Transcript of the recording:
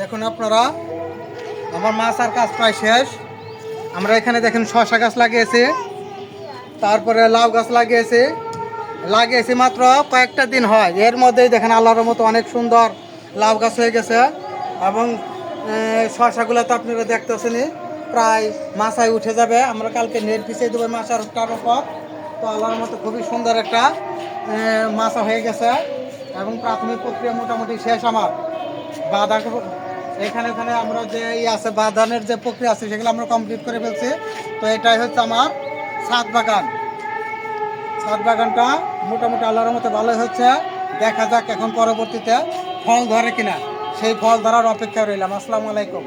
দেখুন আপনারা আমার মাছ আর কাজ প্রায় শেষ। আমরা এখানে দেখেন শশা গাছ লাগিয়েছি তারপরে লাউ গাছ লাগিয়েছি লাগিয়েছি মাত্র কয়েকটা দিন হয়। এর মধ্যেই দেখেন আল্লাহর মতো অনেক সুন্দর লাউ গাছ হয়ে গেছে এবং আহ, শসাগুলো তো আপনারা দেখতেছেনই প্রায় মাছায় উঠে যাবে। আমরা কালকে নেট পিছিয়ে দেবো মাছার তার উপর তো আল্লাহর মতো খুবই সুন্দর একটা মাছা হয়ে গেছে এবং প্রাথমিক প্রক্রিয়া মোটামুটি শেষ আমার। বাঁধা এখানে ওখানে আমরা যে ই আছে, বাঁধানের যে প্রক্রিয়া আছে, সেগুলো আমরা কমপ্লিট করে ফেলছি। তো এটাই হচ্ছে আমার ছাদ বাগান। ছাদ বাগানটা মোটামুটি আল্লাহর মতো ভালোই হচ্ছে। দেখা যাক এখন পরবর্তীতে ফল ধরে কিনা। সেই ফল ধরার অপেক্ষা রইলাম। আসসালামু আলাইকুম।